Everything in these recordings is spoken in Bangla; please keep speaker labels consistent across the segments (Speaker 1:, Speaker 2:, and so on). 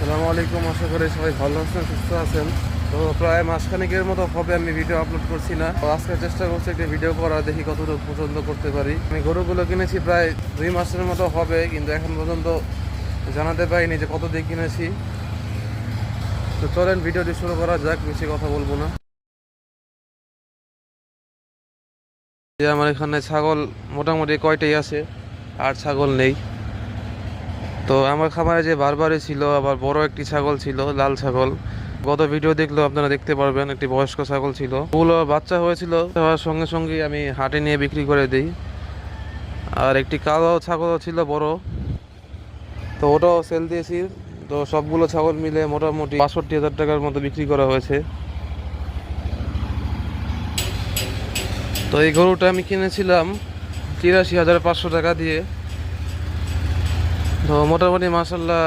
Speaker 1: আসসালামু আলাইকুম, আশা করি সবাই ভালো আছেন, সুস্থ আছেন। তো প্রায় মাসখানেকের মতো হবে আমি ভিডিও আপলোড করছি না। তো আজকে চেষ্টা করছি একটা ভিডিও করার, দেখি কতটুকু পছন্দ করতে পারি। আমি গরুগুলো কিনেছি প্রায় দুই মাসের মতো হবে, কিন্তু এখন পর্যন্ত জানাতে পারিনি যে কত দিয়ে কিনেছি। তো চলেন ভিডিওটি শুরু করা যাক, বেশি কথা বলব না। যে আমার এখানে ছাগল মোটামুটি কয়টাই আছে, আর ছাগল নেই। তো আমার খামারে যে বারবারই ছিল, আবার বড় একটি ছাগল ছিল, লাল ছাগল। গত ভিডিও দেখলেও আপনারা দেখতে পারবেন, একটি বয়স্ক ছাগল ছিল। ওগুলো বাচ্চা হয়েছিল, হওয়ার সঙ্গে সঙ্গে আমি হাটে নিয়ে বিক্রি করে দিই। আর একটি কালো ছাগলও ছিল, বড়। তো ওটাও সেল দিয়েছি। তো সবগুলো ছাগল মিলে মোটামুটি বাষট্টি হাজার টাকার মতো বিক্রি করা হয়েছে। তো এই গরুটা আমি কিনেছিলাম তিরাশি হাজার পাঁচশো টাকা দিয়ে। তো মোটামুটি মাসাল্লাহ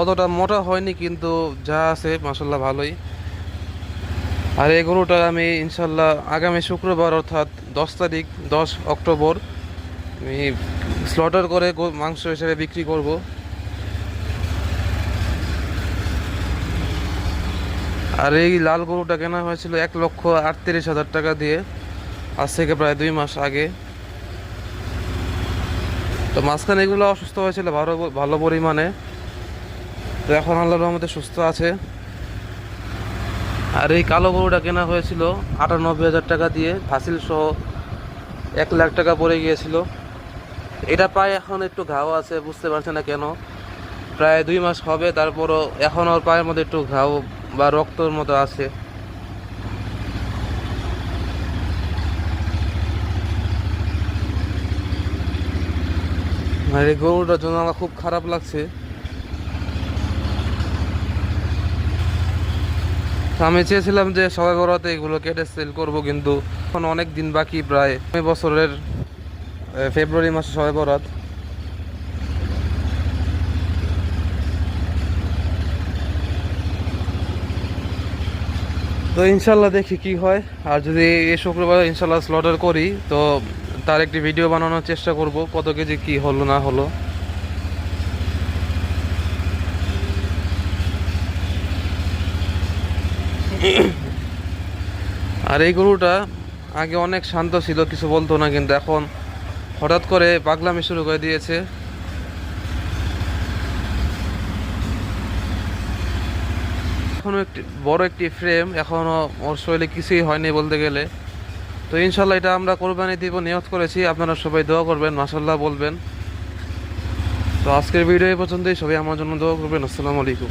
Speaker 1: অতটা মোটা হয়নি, কিন্তু যা আছে মাসাল্লাহ ভালোই। আর এই গরুটা আমি ইনশাল্লাহ আগামী শুক্রবার অর্থাৎ দশ তারিখ, দশ অক্টোবর আমি স্লটার করে মাংস হিসেবে বিক্রি করব। আর এই লাল গরুটা কেনা হয়েছিল এক লক্ষ আটত্রিশ হাজার টাকা দিয়ে, আজ থেকে প্রায় দুই মাস আগে। তো মাঝখানে এগুলো অসুস্থ হয়েছিল ভালো ভালো পরিমাণে। তো এখন আল্লাহর রহমতে সুস্থ আছে। আর এই কালো গরুটা কেনা হয়েছিল আটানব্বই হাজার টাকা দিয়ে। ফাসিল সহ এক লাখ টাকা পড়ে গিয়েছিল। এটা পায়ে এখন একটু ঘাও আছে, বুঝতে পারছে না কেন। প্রায় দুই মাস হবে, তারপরও এখন ওর পায়ের মধ্যে একটু ঘাও বা রক্তর মতো আছে। এই গরুটার জন্য আমার খুব খারাপ লাগছে। আমি চেয়েছিলাম যে সবাই বড়তে এগুলো কেটে সেল করব, কিন্তু এখন অনেক দিন বাকি প্রায়। এই বছরের ফেব্রুয়ারি মাসে সবাই বরাত তো ইনশাল্লাহ দেখি কি হয়। আর যদি এই শুক্রবার ইনশাল্লাহ স্লটার করি, তো তার একটি ভিডিও বানানোর চেষ্টা করব কত কেজি কি হলো না হলো। আর এই গরুটা আগে অনেক শান্ত ছিল, কিছু বলতো না, কিন্তু এখন হঠাৎ করে পাগলামি শুরু করে দিয়েছে। এখনও একটি বড় একটি ফ্রেম এখনও ওর শরীরে কিছুই হয়নি বলতে গেলে। তো ইনশাল্লাহ এটা আমরা কোরবানি দিব, নিয়ত করেছি। আপনারা সবাই দোয়া করবেন মাসাল্লাহ বলবেন। তো আজকের ভিডিও এই পর্যন্তই, সবাই আমার জন্য দোয়া করবেন। আসসালামু আলাইকুম।